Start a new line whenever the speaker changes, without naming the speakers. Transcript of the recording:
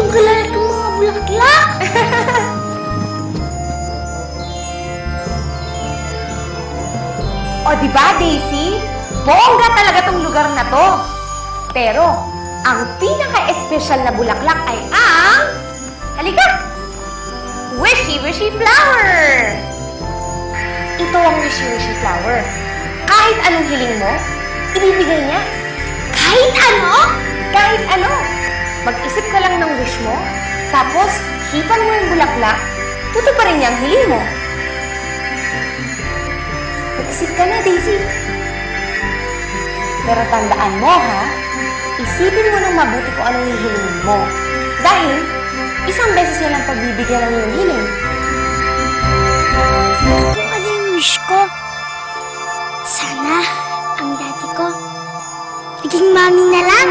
ganitong kalalatong mga bulaklak.
O di ba, Daisy? Bongga talaga tong lugar na to. Pero, ang pinaka-espesyal na bulaklak ay ang... Halika! Wishy Wishy Flower! Ito ang Wishy Wishy Flower. Kahit anong hiling mo, ibibigay niya.
Kahit ano?
Kahit ano. Mag-isip wish mo, tapos hipan mo yung bulaklak, tutuparin niya ang hiling mo. Mag-isip ka na, Daisy. Pero tandaan mo, ha? Isipin mo ng mabuti kung anong hihilingin mo. Dahil, isang beses yan ang pagbibigyan ng iyong hiling.
Ano yung wish ko, sana ang daddy ko naging mami na lang.